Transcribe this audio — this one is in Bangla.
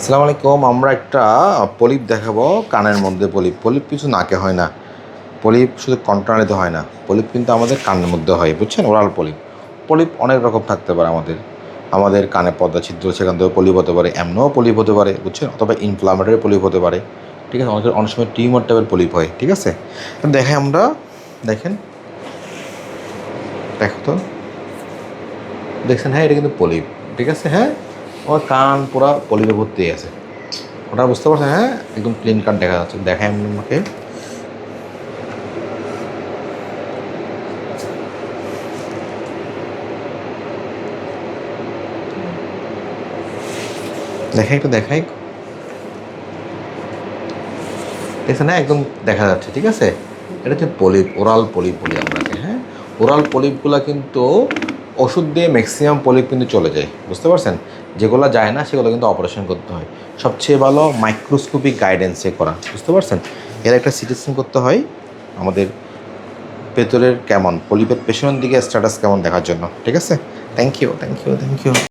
আসসালামু আলাইকুম, আমরা একটা পলিপ দেখাবো, কানের মধ্যে পলিপ। পলিপ কিছু নাকে হয় না। পলিপ শুধু কন্ট্রানিতে হয় না। পলিপ কিন্তু আমাদের কানের মধ্যে হয়, বুঝছেন? Oral polyp. পলিপ অনেক রকম থাকতে পারে আমাদের। আমাদের কানে পর্দা ছিদ্র, সেখান থেকে পলিপ হতে পারে, এমনও পলিপ হতে পারে, বুঝছেন? অথবা ইনফ্লামেটরি পলিপ হতে পারে। ঠিক আছে? অনেক অনেক সময় টিউমার টাইপের পলিপ হয়, ঠিক আছে? দেখাই আমরা, দেখেন। দেখো তো। দেখছেন হ্যাঁ এটা কিন্তু পলিপ, ঠিক আছে? হ্যাঁ? ওর কান পুরা পলিপে ভর্তি আছে ওটা বুঝতে পারছেন হ্যাঁ? একদম ক্লিন কাট দেখা যাচ্ছে। দেখাই আমি আমাকে দেখাই একটু, দেখাই। দেখছেন হ্যাঁ? একদম দেখা যাচ্ছে, ঠিক আছে? এটা হচ্ছে পলিপ, ওরাল পলিপ বলি আমরাকে হ্যাঁ? ওরাল পলিপগুলো কিন্তু ওষুধ দিয়ে ম্যাক্সিমাম পলিপ কিন্তু চলে যায়, বুঝতে পারছেন? যেগুলো যায় না, সেগুলো কিন্তু অপারেশন করতে হয়। সবচেয়ে ভালো মাইক্রোস্কোপিক গাইডেন্সে করা, বুঝতে পারছেন? এর একটা সিটিসিং করতে হয় আমাদের ভেতরের কেমন পলিপের পেছনের দিকে স্ট্যাটাস কেমন দেখার জন্য, ঠিক আছে? Thank you thank you thank you